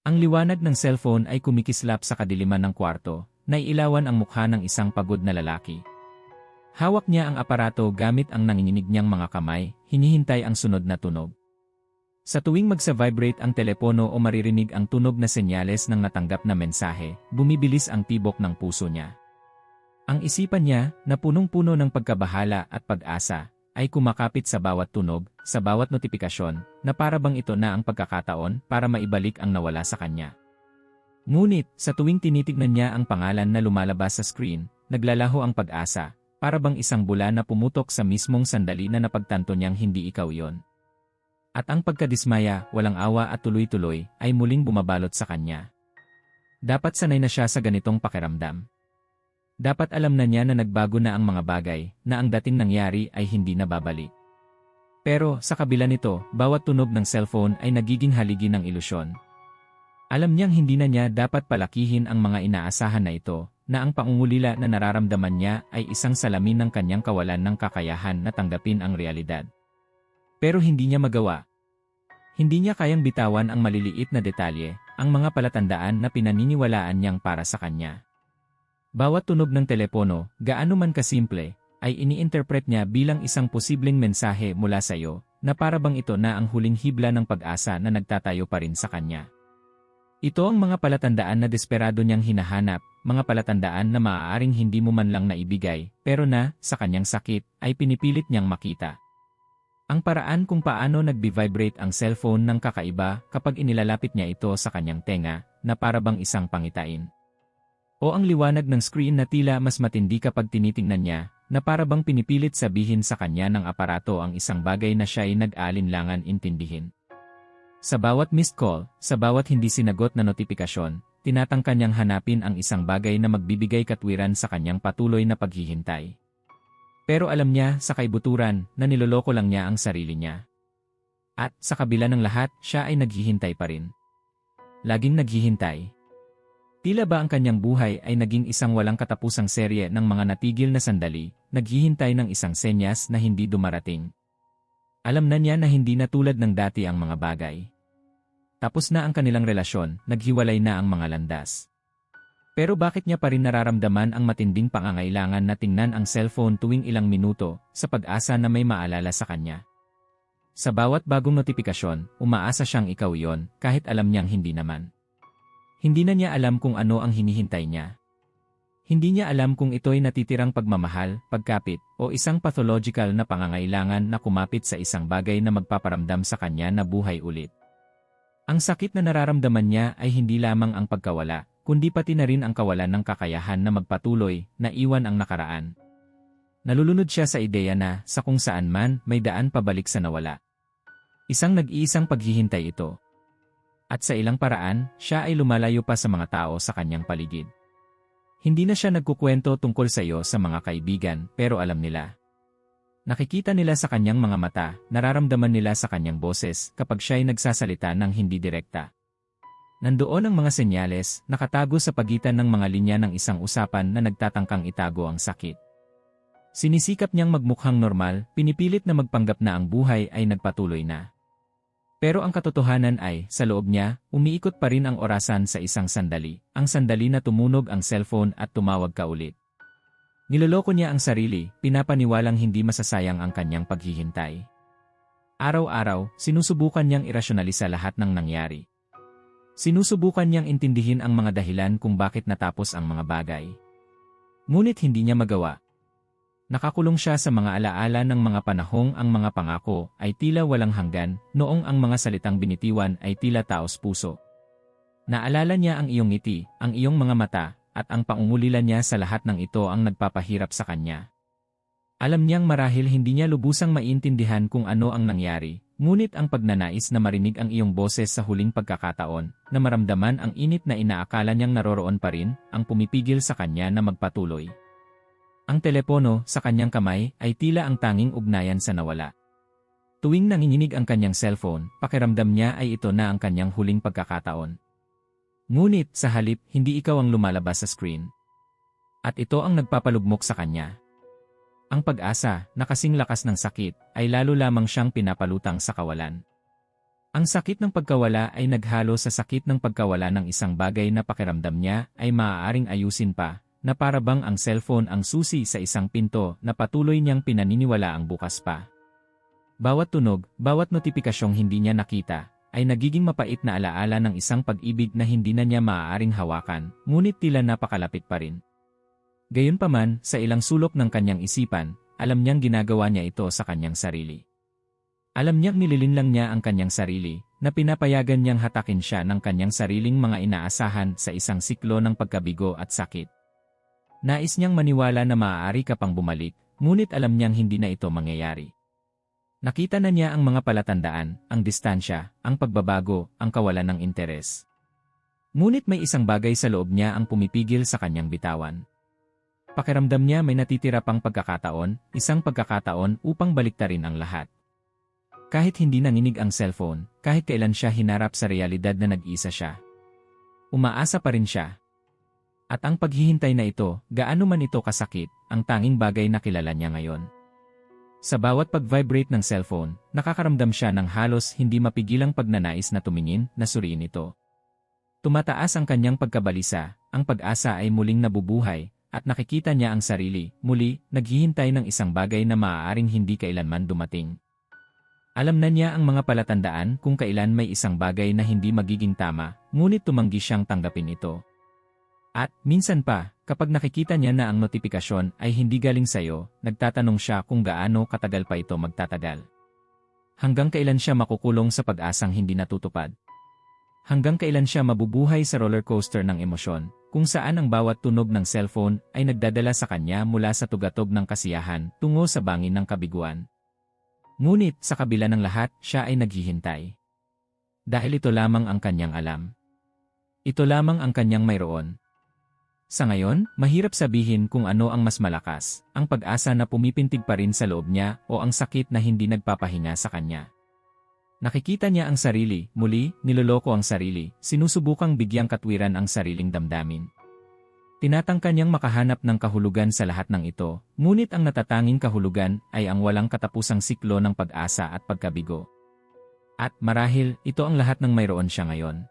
Ang liwanag ng cellphone ay kumikislap sa kadiliman ng kwarto, na ilawan ang mukha ng isang pagod na lalaki. Hawak niya ang aparato gamit ang nanginginig niyang mga kamay, hinihintay ang sunod na tunog. Sa tuwing magsa-vibrate ang telepono o maririnig ang tunog na senyales ng natanggap na mensahe, bumibilis ang tibok ng puso niya. Ang isipan niya, na punong-puno ng pagkabahala at pag-asa, ay kumakapit sa bawat tunog, sa bawat notifikasyon, na para bang ito na ang pagkakataon para maibalik ang nawala sa kanya. Ngunit, sa tuwing tinitignan niya ang pangalan na lumalabas sa screen, naglalaho ang pag-asa, para isang bula na pumutok sa mismong sandali na napagtanto niyang hindi ikaw yon. At ang pagkadismaya, walang awa at tuloy-tuloy, ay muling bumabalot sa kanya. Dapat sanay na siya sa ganitong pakiramdam. Dapat alam na niya na nagbago na ang mga bagay, na ang dating nangyari ay hindi na babalik. Pero, sa kabila nito, bawat tunog ng cellphone ay nagiging haligi ng ilusyon. Alam niyang hindi na niya dapat palakihin ang mga inaasahan na ito, na ang pangungulila na nararamdaman niya ay isang salamin ng kanyang kawalan ng kakayahan na tanggapin ang realidad. Pero hindi niya magawa. Hindi niya kayang bitawan ang maliliit na detalye, ang mga palatandaan na pinaniniwalaan niyang para sa kanya. Bawat tunog ng telepono, gaano man kasimple, ay ini-interpret niya bilang isang posibleng mensahe mula sa iyo, na para bang ito na ang huling hibla ng pag-asa na nagtatayo pa rin sa kanya. Ito ang mga palatandaan na desperado niyang hinahanap, mga palatandaan na maaaring hindi mo man lang naibigay, pero na, sa kanyang sakit, ay pinipilit niyang makita. Ang paraan kung paano nagbi-vibrate ang cellphone ng kakaiba kapag inilalapit niya ito sa kanyang tenga, na parabang isang pangitain. O ang liwanag ng screen na tila mas matindi kapag tinitingnan niya, na parabang pinipilit sabihin sa kanya ng aparato ang isang bagay na siya ay nag-alinlangan intindihin. Sa bawat missed call, sa bawat hindi sinagot na notifikasyon, tinatangka niyang hanapin ang isang bagay na magbibigay katwiran sa kanyang patuloy na paghihintay. Pero alam niya sa kaibuturan na niloloko lang niya ang sarili niya. At sa kabila ng lahat, siya ay naghihintay pa rin. Laging naghihintay. Tila ba ang kanyang buhay ay naging isang walang katapusang serye ng mga natigil na sandali, naghihintay ng isang senyas na hindi dumarating. Alam na niya na hindi na tulad ng dati ang mga bagay. Tapos na ang kanilang relasyon, naghiwalay na ang mga landas. Pero bakit niya pa rin nararamdaman ang matinding pangangailangan na tingnan ang cellphone tuwing ilang minuto sa pag-asa na may maalala sa kanya? Sa bawat bagong notifikasyon, umaasa siyang ikaw yon kahit alam niyang hindi naman. Hindi na niya alam kung ano ang hinihintay niya. Hindi niya alam kung ito'y natitirang pagmamahal, pagkapit, o isang pathological na pangangailangan na kumapit sa isang bagay na magpaparamdam sa kanya na buhay ulit. Ang sakit na nararamdaman niya ay hindi lamang ang pagkawala, kundi pati na rin ang kawalan ng kakayahan na magpatuloy, na iwan ang nakaraan. Nalulunod siya sa ideya na, sa kung saan man, may daan pabalik sa nawala. Isang nag-iisang paghihintay ito. At sa ilang paraan, siya ay lumalayo pa sa mga tao sa kanyang paligid. Hindi na siya nagkukwento tungkol sa iyo sa mga kaibigan, pero alam nila. Nakikita nila sa kanyang mga mata, nararamdaman nila sa kanyang boses kapag siya ay nagsasalita ng hindi direkta. Nandoon ang mga senyales, nakatago sa pagitan ng mga linya ng isang usapan na nagtatangkang itago ang sakit. Sinisikap niyang magmukhang normal, pinipilit na magpanggap na ang buhay ay nagpatuloy na. Pero ang katotohanan ay, sa loob niya, umiikot pa rin ang orasan sa isang sandali, ang sandali na tumunog ang cellphone at tumawag ka ulit. Niloloko niya ang sarili, pinapaniwalang hindi masasayang ang kanyang paghihintay. Araw-araw, sinusubukan niyang irasyonalisa lahat ng nangyari. Sinusubukan niyang intindihin ang mga dahilan kung bakit natapos ang mga bagay. Ngunit hindi niya magawa. Nakakulong siya sa mga alaala ng mga panahong ang mga pangako ay tila walang hanggan, noong ang mga salitang binitiwan ay tila taos puso. Naalala niya ang iyong ngiti, ang iyong mga mata, at ang pangungulila niya sa lahat ng ito ang nagpapahirap sa kanya. Alam niyang marahil hindi niya lubusang maintindihan kung ano ang nangyari, Ngunit ang pagnanais na marinig ang iyong boses sa huling pagkakataon, na maramdaman ang init na inaakala niyang naroroon pa rin, ang pumipigil sa kanya na magpatuloy. Ang telepono sa kanyang kamay ay tila ang tanging ugnayan sa nawala. Tuwing nanginginig ang kanyang cellphone, pakiramdam niya ay ito na ang kanyang huling pagkakataon. Ngunit sa halip, hindi ikaw ang lumalabas sa screen. At ito ang nagpapalugmok sa kanya. Ang pag-asa, na kasing lakas ng sakit, ay lalo lamang siyang pinapalutang sa kawalan. Ang sakit ng pagkawala ay naghalo sa sakit ng pagkawala ng isang bagay na pakiramdam niya ay maaaring ayusin pa, na para bang ang cellphone ang susi sa isang pinto na patuloy niyang pinaniniwala ang bukas pa. Bawat tunog, bawat notipikasyong hindi niya nakita, ay nagiging mapait na alaala ng isang pag-ibig na hindi na niya maaaring hawakan, ngunit tila napakalapit pa rin. Gayunpaman, sa ilang sulok ng kanyang isipan, alam niyang ginagawa niya ito sa kanyang sarili. Alam niyang nililinlang niya ang kanyang sarili, na pinapayagan niyang hatakin siya ng kanyang sariling mga inaasahan sa isang siklo ng pagkabigo at sakit. Nais niyang maniwala na maaari ka pang bumalik, ngunit alam niyang hindi na ito mangyayari. Nakita na niya ang mga palatandaan, ang distansya, ang pagbabago, ang kawalan ng interes. Ngunit may isang bagay sa loob niya ang pumipigil sa kanyang bitawan. Pakiramdam niya may natitira pang pagkakataon, isang pagkakataon upang baliktarin ang lahat. Kahit hindi nanginig ang cellphone, kahit kailan siya hinarap sa realidad na nag-isa siya. Umaasa pa rin siya. At ang paghihintay na ito, gaano man ito kasakit, ang tanging bagay na kilala niya ngayon. Sa bawat pag-vibrate ng cellphone, nakakaramdam siya ng halos hindi mapigilang pagnanais na tumingin na suriin ito. Tumataas ang kanyang pagkabalisa, ang pag-asa ay muling nabubuhay, at nakikita niya ang sarili, muli, naghihintay ng isang bagay na maaaring hindi kailanman dumating. Alam na niya ang mga palatandaan kung kailan may isang bagay na hindi magiging tama, ngunit tumanggi siyang tanggapin ito. At, minsan pa, kapag nakikita niya na ang notifikasyon ay hindi galing sa'yo, nagtatanong siya kung gaano katagal pa ito magtatagal. Hanggang kailan siya makukulong sa pag-asang hindi natutupad. Hanggang kailan siya mabubuhay sa roller coaster ng emosyon, kung saan ang bawat tunog ng cellphone ay nagdadala sa kanya mula sa tugatog ng kasiyahan tungo sa bangin ng kabiguan. Ngunit sa kabila ng lahat, siya ay naghihintay. Dahil ito lamang ang kanyang alam. Ito lamang ang kanyang mayroon. Sa ngayon, mahirap sabihin kung ano ang mas malakas, ang pag-asa na pumipintig pa rin sa loob niya o ang sakit na hindi nagpapahinga sa kanya. Nakikita niya ang sarili, muli, niloloko ang sarili, sinusubukang bigyang katwiran ang sariling damdamin. Tinatangka niyang makahanap ng kahulugan sa lahat ng ito, ngunit ang natatanging kahulugan ay ang walang katapusang siklo ng pag-asa at pagkabigo. At marahil, ito ang lahat ng mayroon siya ngayon.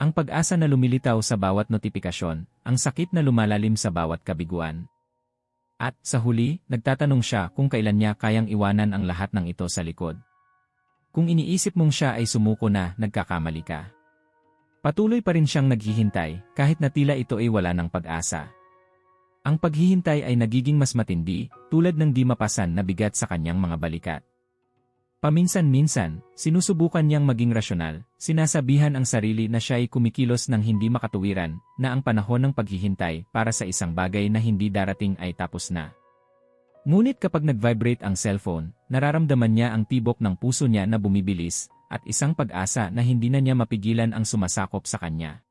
Ang pag-asa na lumilitaw sa bawat notifikasyon, ang sakit na lumalalim sa bawat kabiguan. At, sa huli, nagtatanong siya kung kailan niya kayang iwanan ang lahat ng ito sa likod. Kung iniisip mong siya ay sumuko na, nagkakamali ka. Patuloy pa rin siyang naghihintay kahit na tila ito ay wala ng pag-asa. Ang paghihintay ay nagiging mas matindi tulad ng di mapasan na bigat sa kanyang mga balikat. Paminsan-minsan, sinusubukan niyang maging rasyonal, sinasabihan ang sarili na siya ay kumikilos ng hindi makatuwiran, na ang panahon ng paghihintay para sa isang bagay na hindi darating ay tapos na. Ngunit kapag nag-vibrate ang cellphone, nararamdaman niya ang tibok ng puso niya na bumibilis, at isang pag-asa na hindi na niya mapigilan ang sumasakop sa kanya.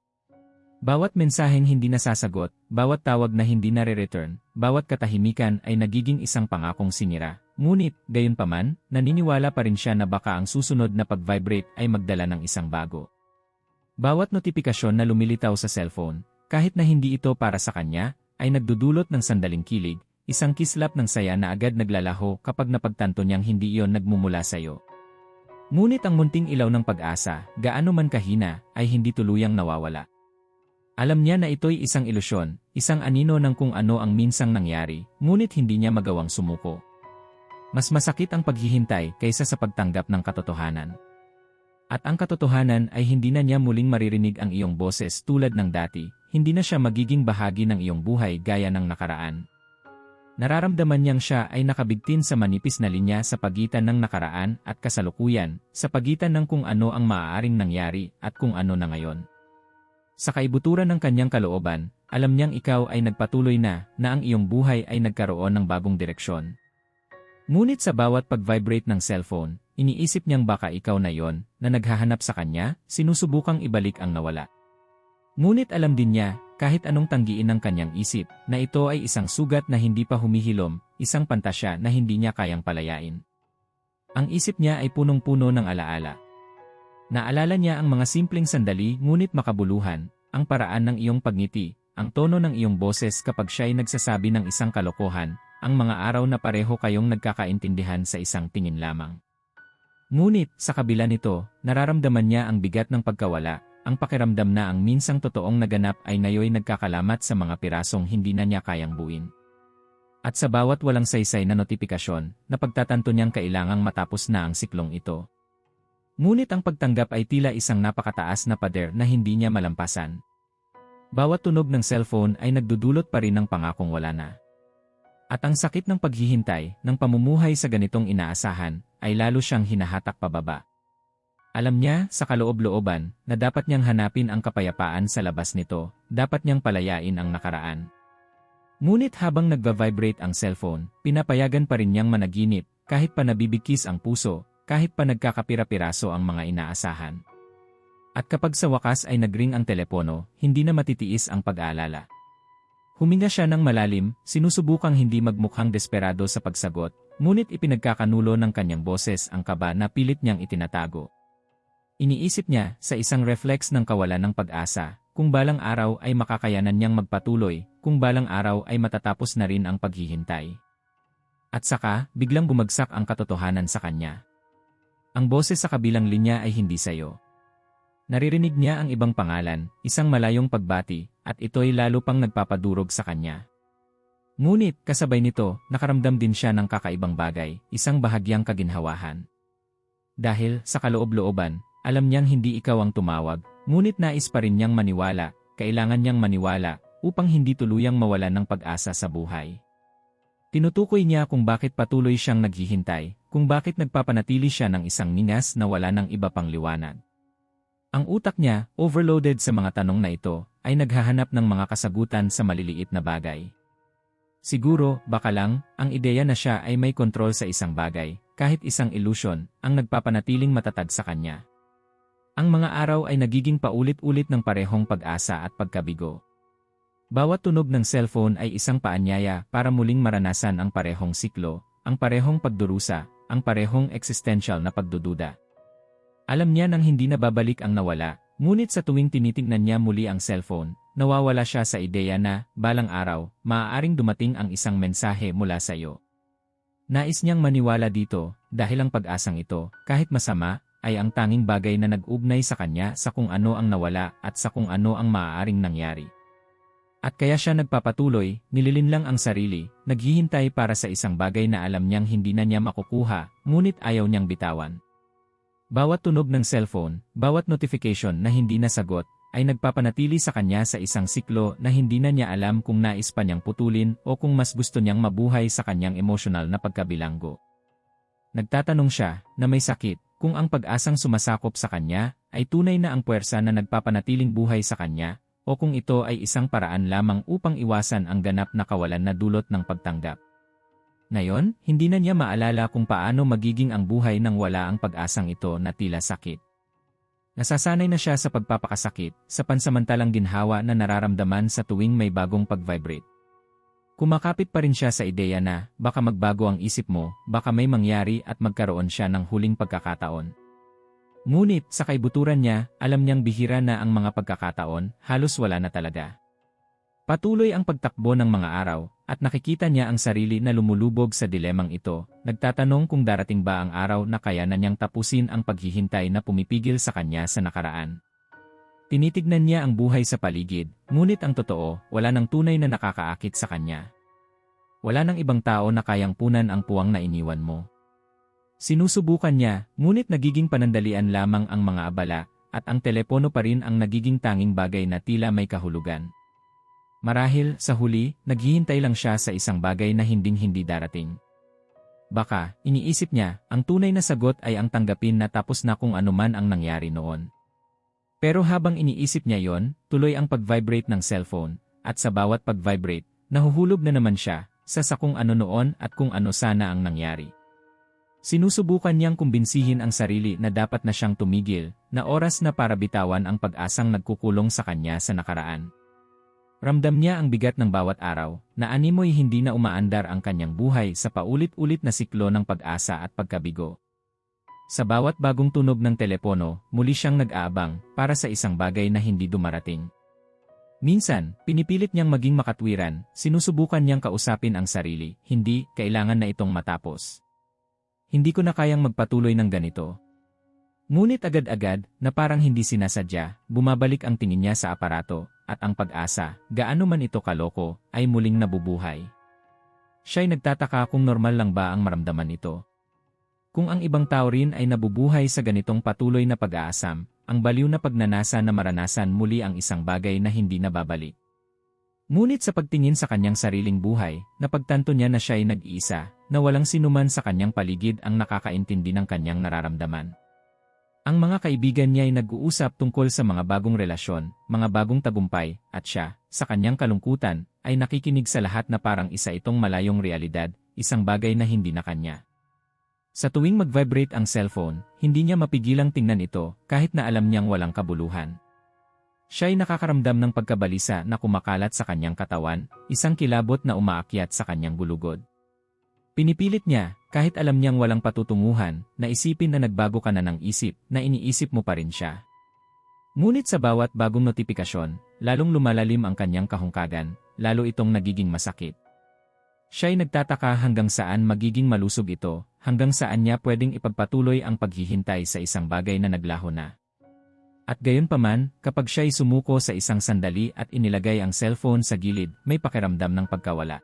Bawat mensaheng hindi nasasagot, bawat tawag na hindi nare-return, bawat katahimikan ay nagiging isang pangakong sinira. Ngunit, gayon paman, naniniwala pa rin siya na baka ang susunod na pag-vibrate ay magdala ng isang bago. Bawat notifikasyon na lumilitaw sa cellphone, kahit na hindi ito para sa kanya, ay nagdudulot ng sandaling kilig, isang kislap ng saya na agad naglalaho kapag napagtanto niyang hindi iyon nagmumula sa iyo. Ngunit ang munting ilaw ng pag-asa, gaano man kahina, ay hindi tuluyang nawawala. Alam niya na ito'y isang ilusyon, isang anino ng kung ano ang minsang nangyari, ngunit hindi niya magawang sumuko. Mas masakit ang paghihintay kaysa sa pagtanggap ng katotohanan. At ang katotohanan ay hindi na niya muling maririnig ang iyong boses tulad ng dati, hindi na siya magiging bahagi ng iyong buhay gaya ng nakaraan. Nararamdaman niyang siya ay nakabigtin sa manipis na linya sa pagitan ng nakaraan at kasalukuyan, sa pagitan ng kung ano ang maaaring nangyari at kung ano na ngayon. Sa kaibuturan ng kanyang kalooban, alam niyang ikaw ay nagpatuloy na, na ang iyong buhay ay nagkaroon ng bagong direksyon. Ngunit sa bawat pag-vibrate ng cellphone, iniisip niyang baka ikaw na yon, na naghahanap sa kanya, sinusubukang ibalik ang nawala. Ngunit alam din niya, kahit anong tanggiin ng kanyang isip, na ito ay isang sugat na hindi pa humihilom, isang pantasya na hindi niya kayang palayain. Ang isip niya ay punong-puno ng alaala. Naalala niya ang mga simpleng sandali ngunit makabuluhan, ang paraan ng iyong pagngiti, ang tono ng iyong boses kapag siya ay nagsasabi ng isang kalokohan, ang mga araw na pareho kayong nagkakaintindihan sa isang tingin lamang. Ngunit, sa kabila nito, nararamdaman niya ang bigat ng pagkawala, ang pakiramdam na ang minsang totoong naganap ay ngayoy nagkakalamat sa mga pirasong hindi na niya kayang buuin. At sa bawat walang saysay na notifikasyon, napagtatanto niyang kailangang matapos na ang siklong ito. Ngunit ang pagtanggap ay tila isang napakataas na pader na hindi niya malampasan. Bawat tunog ng cellphone ay nagdudulot pa rin ng pangakong wala na. At ang sakit ng paghihintay, ng pamumuhay sa ganitong inaasahan, ay lalo siyang hinahatak pababa. Alam niya, sa kaloob-looban, na dapat niyang hanapin ang kapayapaan sa labas nito, dapat niyang palayain ang nakaraan. Ngunit habang nagva-vibrate ang cellphone, pinapayagan pa rin niyang managinip, kahit pa nabibigkis ang puso, kahit pa nagkakapira-piraso ang mga inaasahan. At kapag sa wakas ay nagring ang telepono, hindi na matitiis ang pag-aalala. Huminga siya ng malalim, sinusubukang hindi magmukhang desperado sa pagsagot, ngunit ipinagkakanulo ng kanyang boses ang kaba na pilit niyang itinatago. Iniisip niya, sa isang reflex ng kawalan ng pag-asa, kung balang araw ay makakayanan niyang magpatuloy, kung balang araw ay matatapos na rin ang paghihintay. At saka, biglang bumagsak ang katotohanan sa kanya. Ang boses sa kabilang linya ay hindi sayo. Naririnig niya ang ibang pangalan, isang malayong pagbati, at ito'y lalo pang nagpapadurog sa kanya. Ngunit, kasabay nito, nakaramdam din siya ng kakaibang bagay, isang bahagyang kaginhawahan. Dahil, sa kaloob-looban, alam niyang hindi ikaw ang tumawag, ngunit nais pa rin niyang maniwala, kailangan niyang maniwala, upang hindi tuluyang mawalan ng pag-asa sa buhay. Tinutukoy niya kung bakit patuloy siyang naghihintay, kung bakit nagpapanatili siya ng isang ningas na wala ng iba pang liwanag. Ang utak niya, overloaded sa mga tanong na ito, ay naghahanap ng mga kasagutan sa maliliit na bagay. Siguro, baka lang, ang ideya na siya ay may kontrol sa isang bagay, kahit isang illusion, ang nagpapanatiling matatag sa kanya. Ang mga araw ay nagiging paulit-ulit ng parehong pag-asa at pagkabigo. Bawat tunog ng cellphone ay isang paanyaya para muling maranasan ang parehong siklo, ang parehong pagdurusa, ang parehong existential na pagdududa. Alam niya nang hindi na babalik ang nawala, ngunit sa tuwing tinitingnan niya muli ang cellphone, nawawala siya sa ideya na, balang araw, maaaring dumating ang isang mensahe mula sa iyo. Nais niyang maniwala dito, dahil ang pag-asang ito, kahit masama, ay ang tanging bagay na nag-ugnay sa kanya sa kung ano ang nawala at sa kung ano ang maaaring nangyari. At kaya siya nagpapatuloy, nililinlang ang sarili, naghihintay para sa isang bagay na alam niyang hindi na niya makukuha, ngunit ayaw niyang bitawan. Bawat tunog ng cellphone, bawat notification na hindi nasagot, ay nagpapanatili sa kanya sa isang siklo na hindi na niya alam kung nais pa niyang putulin o kung mas gusto niyang mabuhay sa kanyang emosyonal na pagkabilanggo. Nagtatanong siya, na may sakit, kung ang pag-asang sumasakop sa kanya, ay tunay na ang puwersa na nagpapanatiling buhay sa kanya, o kung ito ay isang paraan lamang upang iwasan ang ganap na kawalan na dulot ng pagtanggap. Ngayon, hindi na niya maalala kung paano magiging ang buhay nang wala ang pag-asang ito na tila sakit. Nasasanay na siya sa pagpapakasakit, sa pansamantalang ginhawa na nararamdaman sa tuwing may bagong pag-vibrate. Kumakapit pa rin siya sa ideya na, baka magbago ang isip mo, baka may mangyari at magkaroon siya ng huling pagkakataon. Ngunit sa kaibuturan niya, alam niyang bihira na ang mga pagkakataon, halos wala na talaga. Patuloy ang pagtakbo ng mga araw, at nakikita niya ang sarili na lumulubog sa dilemang ito, nagtatanong kung darating ba ang araw na kaya na niyang tapusin ang paghihintay na pumipigil sa kanya sa nakaraan. Tinitignan niya ang buhay sa paligid, ngunit ang totoo, wala nang tunay na nakakaakit sa kanya. Wala nang ibang tao na kayang punan ang puwang na iniwan mo. Sinusubukan niya, ngunit nagiging panandalian lamang ang mga abala, at ang telepono pa rin ang nagiging tanging bagay na tila may kahulugan. Marahil, sa huli, naghihintay lang siya sa isang bagay na hinding-hindi darating. Baka, iniisip niya, ang tunay na sagot ay ang tanggapin na tapos na kung anuman ang nangyari noon. Pero habang iniisip niya yon, tuloy ang pag-vibrate ng cellphone, at sa bawat pag-vibrate, nahuhulog na naman siya, sa sa kung ano noon at kung ano sana ang nangyari. Sinusubukan niyang kumbinsihin ang sarili na dapat na siyang tumigil, na oras na para bitawan ang pag-asang nagkukulong sa kanya sa nakaraan. Ramdam niya ang bigat ng bawat araw, na animoy hindi na umaandar ang kanyang buhay sa paulit-ulit na siklo ng pag-asa at pagkabigo. Sa bawat bagong tunog ng telepono, muli siyang nag-aabang para sa isang bagay na hindi dumarating. Minsan, pinipilit niyang maging makatwiran, sinusubukan niyang kausapin ang sarili, hindi, kailangan na itong matapos. hindi ko na kayang magpatuloy ng ganito. Ngunit agad-agad, na parang hindi sinasadya, bumabalik ang tingin niya sa aparato, at ang pag-asa, gaano man ito kaloko, ay muling nabubuhay. Siya'y nagtataka kung normal lang ba ang maramdaman ito. Kung ang ibang tao rin ay nabubuhay sa ganitong patuloy na pag-aasam, ang baliw na pagnanasa na maranasan muli ang isang bagay na hindi nababalik. Ngunit sa pagtingin sa kanyang sariling buhay, napagtanto niya na siya ay nag-iisa, na walang sinuman sa kanyang paligid ang nakakaintindi ng kanyang nararamdaman. Ang mga kaibigan niya ay nag-uusap tungkol sa mga bagong relasyon, mga bagong tagumpay, at siya, sa kanyang kalungkutan, ay nakikinig sa lahat na parang isa itong malayong realidad, isang bagay na hindi na kanya. Sa tuwing mag-vibrate ang cellphone, hindi niya mapigilang tingnan ito kahit na alam niyang walang kabuluhan. Siya ay nakakaramdam ng pagkabalisa na kumakalat sa kanyang katawan, isang kilabot na umaakyat sa kanyang gulugod. Pinipilit niya, kahit alam niyang walang patutunguhan, na isipin na nagbago ka na ng isip, na iniisip mo pa rin siya. Ngunit sa bawat bagong notifikasyon, lalong lumalalim ang kanyang kahungkagan, lalo itong nagiging masakit. Siya ay nagtataka hanggang saan magiging malusog ito, hanggang saan niya pwedeng ipagpatuloy ang paghihintay sa isang bagay na naglaho na. At gayon paman, kapag siya'y sumuko sa isang sandali at inilagay ang cellphone sa gilid, may pakiramdam ng pagkawala.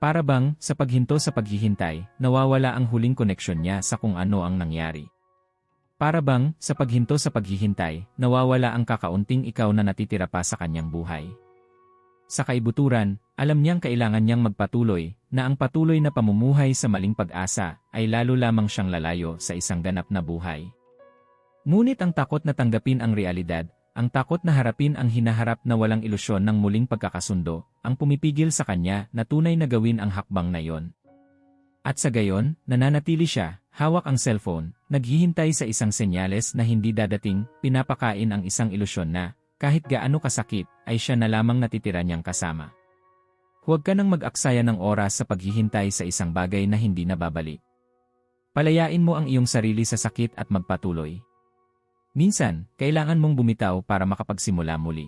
Para bang, sa paghinto sa paghihintay, nawawala ang huling koneksyon niya sa kung ano ang nangyari. Para bang, sa paghinto sa paghihintay, nawawala ang kakaunting ikaw na natitira pa sa kanyang buhay. Sa kaibuturan, alam niyang kailangan niyang magpatuloy, na ang patuloy na pamumuhay sa maling pag-asa, ay lalo lamang siyang lalayo sa isang ganap na buhay. Ngunit ang takot na tanggapin ang realidad, ang takot na harapin ang hinaharap na walang ilusyon ng muling pagkakasundo, ang pumipigil sa kanya na tunay na gawin ang hakbang na yon. At sa gayon, nananatili siya, hawak ang cellphone, naghihintay sa isang senyales na hindi dadating, pinapakain ang isang ilusyon na, kahit gaano kasakit, ay siya na lamang natitira niyang kasama. Huwag ka nang mag-aksaya ng oras sa paghihintay sa isang bagay na hindi nababalik. Palayain mo ang iyong sarili sa sakit at magpatuloy. Minsan, kailangan mong bumitaw para makapagsimula muli.